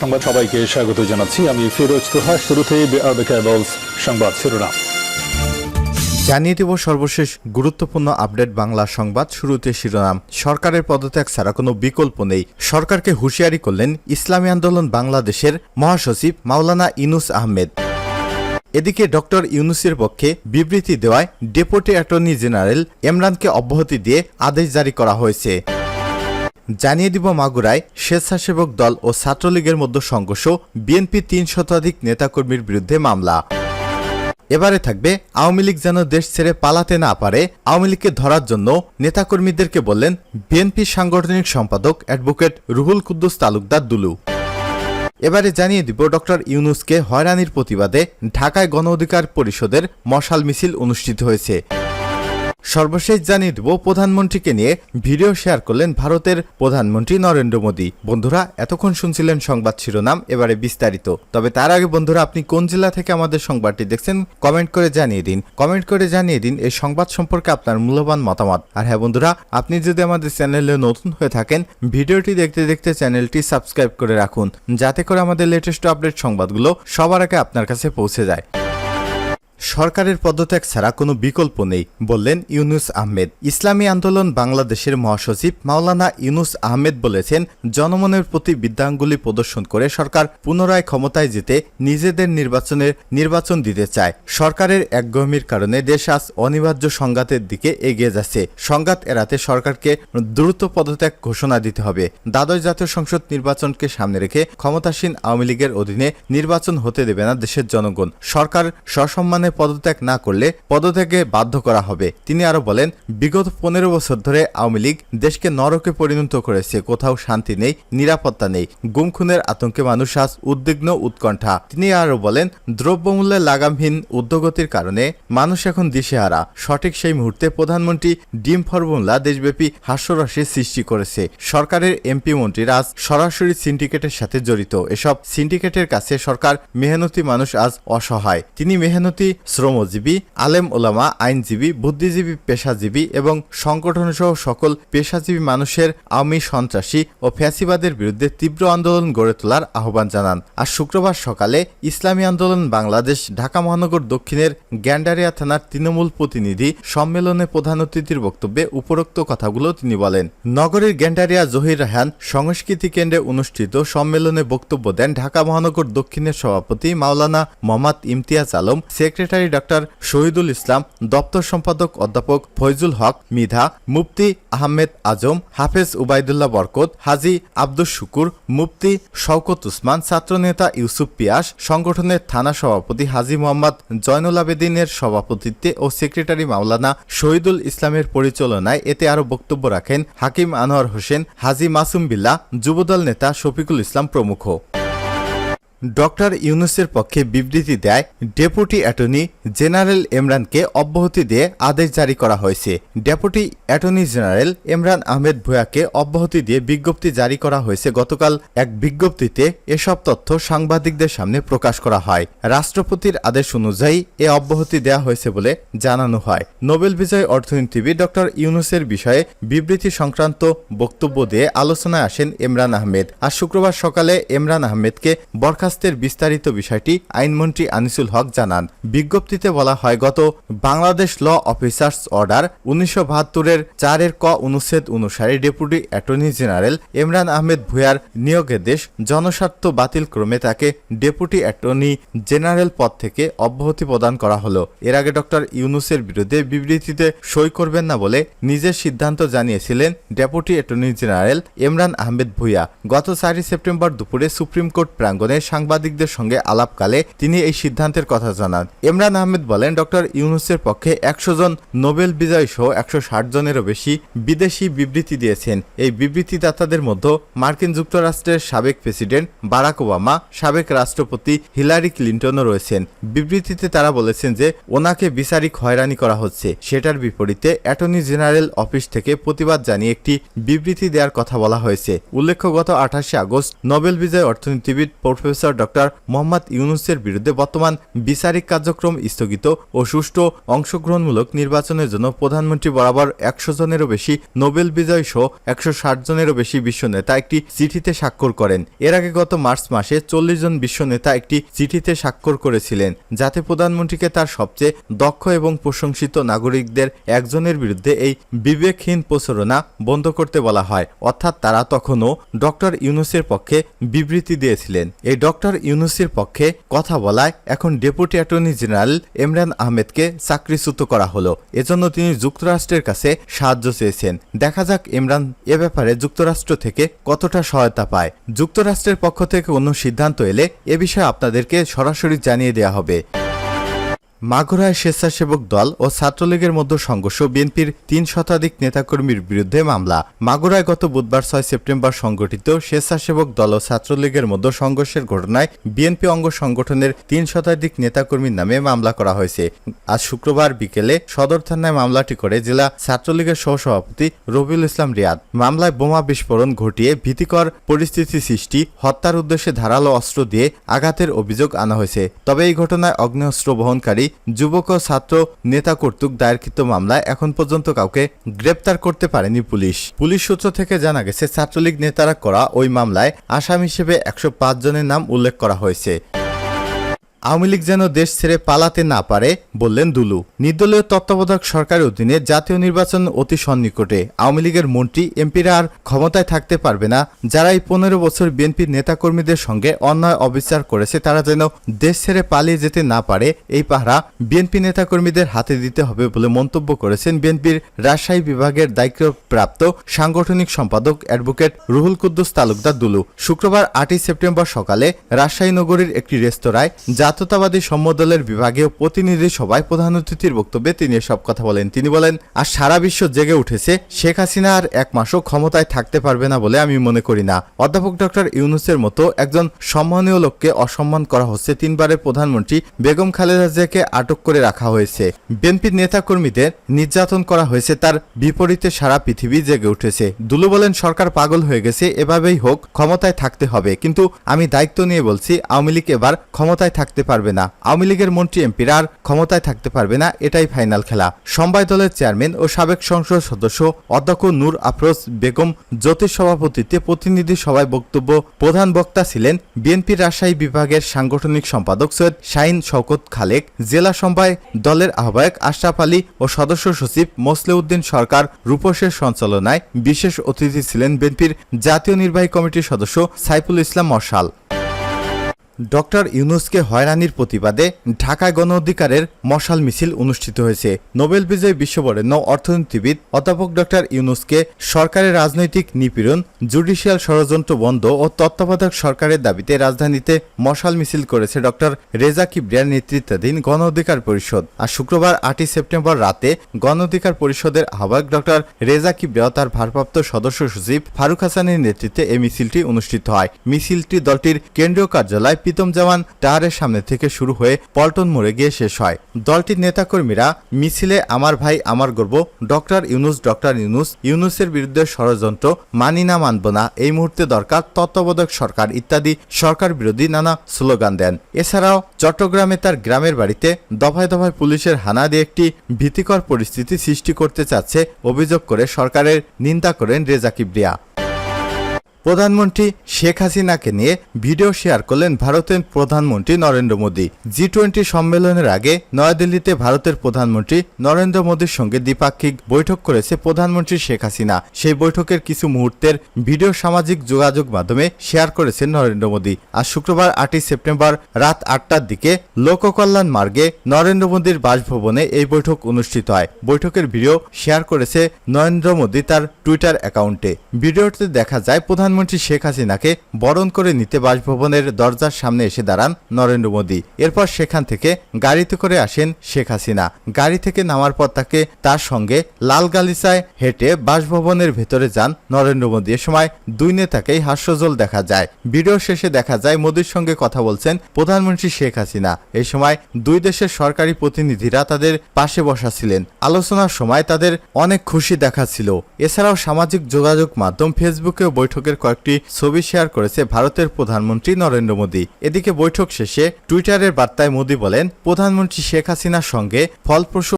সংবাদ সবাইকে স্বাগত জানাচ্ছি। আমি ফিরোজ তোহা বিআরবি সংবাদ শিরোনাম। জানিয়ে দেব সর্বশেষ গুরুত্বপূর্ণ আপডেট বাংলা সংবাদ শুরুতে শিরোনাম। সরকারের পদত্যাগ ছাড়া কোনো বিকল্প নেই। সরকারকে হুঁশিয়ারি করলেন ইসলামী আন্দোলন বাংলাদেশের মহাসচিব মাওলানা ইনুস আহমেদ। এদিকে ডক্টর ইউনুসের পক্ষে বিবৃতি দেওয়ায় ডেপুটি অ্যাটর্নি জেনারেল ইমরানকে অব্যাহতি দিয়ে আদেশ জারি করা হয়েছে। জানিয়ে দিব মাগুরায় স্বেচ্ছাসেবক দল ও ছাত্রলীগের মধ্যে সংঘর্ষ, বিএনপি তিন শতাধিক নেতাকর্মীর বিরুদ্ধে মামলা। এবারে থাকবে, আওয়ামী লীগ যেন দেশ ছেড়ে পালাতে না পারে, আওয়ামী লীগকে ধরার জন্য নেতাকর্মীদেরকে বললেন বিএনপি সাংগঠনিক সম্পাদক অ্যাডভোকেট রুহুল কুদ্দুস তালুকদার দুলু। এবারে জানিয়ে দিব ডক্টর ইউনুসকে হয়রানির প্রতিবাদে ঢাকায় গণ অধিকার পরিষদের মশাল মিছিল অনুষ্ঠিত হয়েছে। সর্বশেষ জানিয়ে দেব প্রধানমন্ত্রীকে নিয়ে। ভিডিও শেয়ার করলেন ভারতের প্রধানমন্ত্রী নরেন্দ্র মোদী। বন্ধুরা, এতক্ষণ শুনছিলেন সংবাদ শিরোনাম, এবারে বিস্তারিত। তবে তার আগে বন্ধুরা, আপনি কোন জেলা থেকে আমাদের সংবাদটি দেখছেন, কমেন্ট করে জানিয়ে দিন। কমেন্ট করে জানিয়ে দিন এই সংবাদ সম্পর্কে আপনার মূল্যবান মতামত। আর হ্যাঁ বন্ধুরা, আপনি যদি আমাদের চ্যানেলে নতুন হয়ে থাকেন, ভিডিওটি দেখতে দেখতে চ্যানেলটি সাবস্ক্রাইব করে রাখুন, যাতে করে আমাদের লেটেস্ট আপডেট সংবাদগুলো সবার আগে আপনার কাছে পৌঁছে যায়। সরকারের পদত্যাগ ছাড়া কোনো বিকল্প নেই, বললেন ইউনুস আহমেদ। ইসলামী আন্দোলন বাংলাদেশের মহাসচিব মাওলানা ইউনুস আহমেদ বলেছেন, জনমনের প্রতি বিদ্যাঙ্গুলি প্রদর্শন করে সরকার পুনরায় ক্ষমতায় যেতে নিজেদের নির্বাচনের নির্বাচন দিতে চায়। সরকারের একগমির কারণে দেশ আজ অনিবার্য সংঘাতের দিকে এগিয়ে যাচ্ছে। সংঘাত এড়াতে সরকারকে দ্রুত পদত্যাগ ঘোষণা দিতে হবে। দ্বাদশ জাতীয় সংসদ নির্বাচনকে সামনে রেখে ক্ষমতাসীন আওয়ামী লীগের অধীনে নির্বাচন হতে দেবে না দেশের জনগণ। সরকার সসম্মানে পদত্যাগ না করলে পদত্যাগে বাধ্য করা হবে। তিনি আরও বলেন, বিগত পনেরো বছর ধরে আওয়ামী লীগ দেশকে নরকে পরিণত করেছে, কোথাও শান্তি নেই, নিরাপত্তা নেই, গুম খুনের আতঙ্কে মানুষ আজ উদ্বিগ্ন, উৎকণ্ঠা। তিনি আরও বলেন, দ্রব্যমূল্যের লাগামহীন উদ্যোগতির কারণে মানুষ এখন দিশেহারা। সঠিক সেই মুহূর্তে প্রধানমন্ত্রী ডিম ফর্মুলা দেশব্যাপী হাস্যরসের সৃষ্টি করেছে। সরকারের এমপি মন্ত্রীরা আজ সরাসরি সিন্ডিকেটের সাথে জড়িত। এসব সিন্ডিকেটের কাছে সরকার মেহনতি মানুষ আজ অসহায়। তিনি মেহনতি শ্রমজীবী, আলেম ওলামা, আইনজীবী, বুদ্ধিজীবী, পেশাজীবী এবং সংগঠন সহ সকল পেশাজীবী মানুষের আওয়ামী সন্ত্রাসী ও ফ্যাসিবাদের বিরুদ্ধে তীব্র আন্দোলন গড়ে তোলার আহ্বান জানান। আর শুক্রবার সকালে ইসলামী আন্দোলন বাংলাদেশ, ঢাকা মহানগর দক্ষিণের গ্যান্ডারিয়া থানার তৃণমূল প্রতিনিধি সম্মেলনে প্রধান অতিথির বক্তব্যে উপরোক্ত কথাগুলো তিনি বলেন, নগরের গ্যান্ডারিয়া জহির রাহান সংস্কৃতি কেন্দ্রে অনুষ্ঠিত সম্মেলনে বক্তব্য দেন ঢাকা মহানগর দক্ষিণের সভাপতি মাওলানা মোহাম্মদ ইমতিয়াজ আলম, সেক্রেটারি ডক্টর শহীদুল ইসলাম, দপ্তর সম্পাদক অধ্যাপক ফৈজুল হক, মিধা, মুফতি আহমেদ আজম, হাফেজ উবাইদুল্লাহ বরকত, হাজি আব্দুস শুকুর, মুফতি শওকত উসমান, ছাত্রনেতা ইউসুফ পিয়াস, সংগঠনের থানা সভাপতি হাজি মোহাম্মদ জয়নুল আবেদিনের সভাপতিত্বে ও সেক্রেটারি মাওলানা শহীদুল ইসলামের পরিচালনায় এতে আরও বক্তব্য রাখেন হাকিম আনোয়ার হোসেন, হাজি মাসুম বিল্লাহ, যুবদল নেতা শফিকুল ইসলাম প্রমুখ। ডক্টর ইউনুসের পক্ষে বিবৃতি দেয়, ডেপুটি অ্যাটর্নি জেনারেল ইমরানকে অব্যাহতি দিয়ে আদেশ জারি করা হয়েছে। Deputy attorney general Imran Ahmed ভুয়াকে অব্যাহতি দিয়ে বিজ্ঞপ্তি জারি করা হয়েছে। গতকাল এক বিজ্ঞপ্তিতে এসব তথ্য সাংবাদিকদের সামনে প্রকাশ করা হয়। রাষ্ট্রপতির আদেশ অনুযায়ী এ অব্যাহতি দেওয়া হয়েছে বলে জানানো হয়। নোবেল বিজয় অর্থনীতিবিদ ডক্টর ইউনুসের বিষয়ে বিবৃতি সংক্রান্ত বক্তব্য দিয়ে আলোচনায় আসেন ইমরান আহমেদ। আজ শুক্রবার সকালে ইমরান আহমেদকে বরখাস্ত বরখাস্তের বিস্তারিত বিষয়টি আইনমন্ত্রী আনিসুল হক জানান। বিজ্ঞপ্তিতে বলা হয়, গত বাংলাদেশ ল অফিসার্স অর্ডার উনিশশো বাহাত্তরের চারের ক অনুচ্ছেদ অনুসারে deputy attorney general Imran Ahmed ভুয়ার নিয়োগেদেশ জনস্বার্থ বাতিল ক্রমে তাকে ডেপুটি অ্যাটর্নি জেনারেল পদ থেকে অব্যাহতি প্রদান করা হলো। এর আগে ডক্টর ইউনুসের বিরুদ্ধে বিবৃতিতে সই করবেন না বলে নিজের সিদ্ধান্ত জানিয়েছিলেন deputy attorney general Imran Ahmed Bhuiyan. গত চারই সেপ্টেম্বর দুপুরে সুপ্রিম কোর্ট প্রাঙ্গণে সাংবাদিকদের সঙ্গে আলাপকালে তিনি এই সিদ্ধান্তের কথা জানান। ইমরান আহমেদ বলেন ডক্টর ইউনুসের পক্ষে একশো জন নোবেল বিজয়ী সহ একশো ষাট জনেরও বেশি বিদেশি বিবৃতি দিয়েছেন। এই বিবৃতিদাতাদের মধ্যে মার্কিন যুক্তরাষ্ট্রের সাবেক প্রেসিডেন্ট বারাক ওবামা, সাবেক রাষ্ট্রপতি হিলারি ক্লিন্টনও রয়েছেন। বিবৃতিতে তারা বলেছেন যে, ওনাকে বিচারিক হয়রানি করা হচ্ছে। সেটার বিপরীতে অ্যাটর্নি জেনারেল অফিস থেকে প্রতিবাদ জানিয়ে একটি বিবৃতি দেওয়ার কথা বলা হয়েছে। উল্লেখ্য, গত আঠাশে আগস্ট নোবেল বিজয় অর্থনীতিবিদ প্রফেসর প্রফেসর ডক্টর মোহাম্মদ ইউনুসের বিরুদ্ধে বর্তমান বিচারিক কার্যক্রম স্থগিত ও সুষ্ঠু অংশগ্রহণমূলক নির্বাচনের জন্য প্রধানমন্ত্রী বরাবর একশো জনেরও বেশি নোবেল বিজয় সহ একশো ষাট জনেরও বেশি বিশ্ব নেতা একটি চিঠিতে স্বাক্ষর করেন। এর আগে গত মার্চ মাসে চল্লিশ জন বিশ্ব নেতা একটি চিঠিতে স্বাক্ষর করেছিলেন, যাতে প্রধানমন্ত্রীকে তার সবচেয়ে দক্ষ এবং প্রশংসিত নাগরিকদের একজনের বিরুদ্ধে এই বিবেকহীন প্রচারণা বন্ধ করতে বলা হয়। অর্থাৎ তারা তখনও ডক্টর ইউনুসের পক্ষে বিবৃতি দিয়েছিলেন। এই ডক্টর ইউনুসের পক্ষে কথা বলায় এখন ডেপুটি অ্যাটর্নি জেনারেল ইমরান আহমেদকে চাকরিচ্যুত করা হলো। এজন্য তিনি যুক্তরাষ্ট্রের কাছে সাহায্য চেয়েছেন। দেখা যাক ইমরান এ ব্যাপারে যুক্তরাষ্ট্র থেকে কতটা সহায়তা পায়। যুক্তরাষ্ট্রের পক্ষ থেকে কোনো সিদ্ধান্ত এলে এ বিষয়ে আপনাদেরকে সরাসরি জানিয়ে দেওয়া হবে। মাগুরায় স্বেচ্ছাসেবক দল ও ছাত্রলীগের মধ্যে সংঘর্ষ বিএনপির তিন শতাধিক নেতাকর্মীর বিরুদ্ধে মামলা। মাগুরায় গত বুধবার ছয় সেপ্টেম্বর সংগঠিত স্বেচ্ছাসেবক দল ও ছাত্রলীগের মধ্যে সংঘর্ষের ঘটনায় বিএনপি অঙ্গ সংগঠনের তিন শতাধিক নেতাকর্মীর নামে মামলা করা হয়েছে। আজ শুক্রবার বিকেলে সদর থানায় মামলাটি করে জেলা ছাত্রলীগের সহসভাপতি রবিউল ইসলাম রিয়াদ। মামলায় বোমা বিস্ফোরণ ঘটিয়ে ভীতিকর পরিস্থিতি সৃষ্টি, হত্যার উদ্দেশ্যে ধারালো অস্ত্র দিয়ে আঘাতের অভিযোগ আনা হয়েছে। তবে এই ঘটনায় অগ্নেয়াস্ত্র বহনকারী যুবক ও ছাত্র নেতা কর্তৃক দায়েরকৃত মামলায় এখন পর্যন্ত কাউকে গ্রেপ্তার করতে পারেনি পুলিশ। পুলিশ সূত্র থেকে জানা গেছে, ছাত্রলীগ নেতারা করা ওই মামলায় আসামি হিসেবে একশো পাঁচ জনের নাম উল্লেখ করা হয়েছে। আওয়ামী লীগ যেন দেশ ছেড়ে পালাতে না পারে, বললেন দুলু। নির্দলীয় তত্ত্বাবধায়ক সরকারের অধীনে জাতীয় নির্বাচন অতি সন্নিকটে। আওয়ামী লীগের মন্ত্রী, এমপিরা আর ক্ষমতায় থাকতে পারবে না। যারা এই পনেরো বছর বিএনপির নেতাকর্মীদের সঙ্গে অন্যায় অবিচার করেছে, তারা যেন দেশ ছেড়ে পালিয়ে যেতে না পারে, এই পাহারা বিএনপি নেতাকর্মীদের হাতে দিতে হবে বলে মন্তব্য করেছেন বিএনপির রাজশাহী বিভাগের দায়িত্বপ্রাপ্ত সাংগঠনিক সম্পাদক অ্যাডভোকেট রুহুল কুদ্দুস তালুকদার দুলু। শুক্রবার আটই সেপ্টেম্বর সকালে রাজশাহী নগরীর একটি রেস্তোরাঁয় জাতীয়তাবাদী সম্মদলের বিভাগীয় প্রতিনিধি সভায় প্রধান অতিথির বক্তব্যে তিনি এসব কথা বলেন। তিনি বলেন, আর সারা বিশ্ব জেগে উঠেছে, শেখ হাসিনা আর এক মাসও ক্ষমতায় থাকতে পারবে না বলে আমি মনে করি না। অধ্যাপক ডক্টর ইউনুসের মতো একজন সম্মানীয় লোককে অসম্মান করা হচ্ছে তিনবারের প্রধানমন্ত্রী বেগম খালেদা জিয়াকে আটক করে রাখা হয়েছে। বিএনপির নেতাকর্মীদের নির্যাতন করা হয়েছে, তার বিপরীতে সারা পৃথিবী জেগে উঠেছে। দুলু বলেন, সরকার পাগল হয়ে গেছে, এভাবেই হোক, ক্ষমতায় থাকতে হবে। কিন্তু আমি দায়িত্ব নিয়ে বলছি, আওয়ামী লীগ এবার ক্ষমতায় থাকতে পারবে না। আওয়ামী লীগের মন্ত্রী এমপিরা আর ক্ষমতায় থাকতে পারবে না, এটাই ফাইনাল খেলা। সমবায় দলের চেয়ারম্যান ও সাবেক সংসদ সদস্য অধ্যক্ষ নূর আফরোজ বেগম জ্যোতিষ সভাপতিত্বে প্রতিনিধি সভায় বক্তব্য প্রধান বক্তা ছিলেন বিএনপি রাজশাহী বিভাগের সাংগঠনিক সম্পাদক সৈয়দ শাহিন শওকত খালেক, জেলা সমবায় দলের আহ্বায়ক আশরাফ আলী ও সদস্য সচিব মোসলেউদ্দিন সরকার, রূপসের সঞ্চালনায় বিশেষ অতিথি ছিলেন বিএনপির জাতীয় নির্বাহী কমিটির সদস্য সাইফুল ইসলাম মশাল। ডক্টর ইউনুসকে হয়রানির প্রতিবাদে ঢাকায় গণ অধিকারের মশাল মিছিল অনুষ্ঠিত হয়েছে। নোবেল বিজয়ী বিশ্ববরেণ্য অর্থনীতিবিদ অধ্যাপক ডক্টর ইউনুসকে সরকারের রাজনৈতিক নিপীড়ন, জুডিশিয়াল ষড়যন্ত্র বন্ধ ও তত্ত্বাবধায়ক সরকারের দাবিতে রাজধানীতে মশাল মিছিল করেছে ডক্টর রেজা কিবরিয়ার নেতৃত্বাধীন গণ অধিকার পরিষদ। আর শুক্রবার আটই সেপ্টেম্বর রাতে গণ অধিকার পরিষদের আহ্বায়ক ডক্টর রেজা কিবরিয়া তার ভারপ্রাপ্ত সদস্য সচিব ফারুক হাসানের নেতৃত্বে এই মিছিলটি অনুষ্ঠিত হয়। মিছিলটি দলটির কেন্দ্রীয় কার্যালয় প্রীতম জামান টাওয়ারের সামনে থেকে শুরু হয়ে পল্টন মোড়ে গিয়ে শেষ হয়। দলটির নেতাকর্মীরা মিছিলে আমার ভাই, আমার গর্ব ডক্টর ইউনুস ডক্টর ইউনুস ইউনুসের বিরুদ্ধে ষড়যন্ত্র মানি না, মানব না এই মুহূর্তে দরকার তত্ত্বাবধায়ক সরকার ইত্যাদি সরকার বিরোধী নানা স্লোগান দেন। এছাড়াও চট্টগ্রামে তার গ্রামের বাড়িতে দফায় দফায় পুলিশের হানা দিয়ে একটি ভীতিকর পরিস্থিতি সৃষ্টি করতে চাচ্ছে অভিযোগ করে সরকারের নিন্দা করেন রেজা কিবরিয়া। প্রধানমন্ত্রী শেখ হাসিনাকে নিয়ে ভিডিও শেয়ার করলেন ভারতের প্রধানমন্ত্রী নরেন্দ্র মোদী। জি টোয়েন্টি সম্মেলনের আগে নয়াদিল্লিতে ভারতের প্রধানমন্ত্রী নরেন্দ্র মোদীর সঙ্গে দ্বিপাক্ষিক বৈঠক করেছে প্রধানমন্ত্রী শেখ হাসিনা। সেই বৈঠকের কিছু মুহূর্তের ভিডিও সামাজিক যোগাযোগ মাধ্যমে শেয়ার করেছেন নরেন্দ্র মোদী। আজ শুক্রবার আটই সেপ্টেম্বর রাত আটটার দিকে লোককল্যাণ মার্গে নরেন্দ্র মোদীর বাসভবনে এই বৈঠক অনুষ্ঠিত হয়। বৈঠকের ভিডিও শেয়ার করেছে নরেন্দ্র মোদী তার টুইটার অ্যাকাউন্টে। ভিডিওতে দেখা যায় প্রধানমন্ত্রী শেখ হাসিনাকে বরণ করে নিতে বাসভবনের দরজার সামনে এসে দাঁড়ান নরেন্দ্র মোদী। এরপর সেখান থেকে গাড়িতে করে আসেন শেখ হাসিনা। গাড়ি থেকে নামার পর তাকে তার সঙ্গে লাল গালিচায় হেঁটে বাসভবনের ভেতরে যান নরেন্দ্র মোদী। এ সময় দুই নেতাকেই হাস্যজল দেখা যায়। ভিডিও শেষে দেখা যায়, মোদীর সঙ্গে কথা বলছেন প্রধানমন্ত্রী শেখ হাসিনা। এই সময় দুই দেশের সরকারি প্রতিনিধিরা তাদের পাশে বসা ছিলেন। আলোচনার সময় তাদের অনেক খুশি দেখাচ্ছিল। এছাড়াও সামাজিক যোগাযোগ মাধ্যম ফেসবুকেও বৈঠকের কয়েকটি ছবি শেয়ার করেছে ভারতের প্রধানমন্ত্রী নরেন্দ্র মোদী। এদিকে বৈঠক শেষে টুইটারের বার্তায় মোদী বলেন, প্রধানমন্ত্রী শেখ হাসিনার সঙ্গে ফলপ্রসূ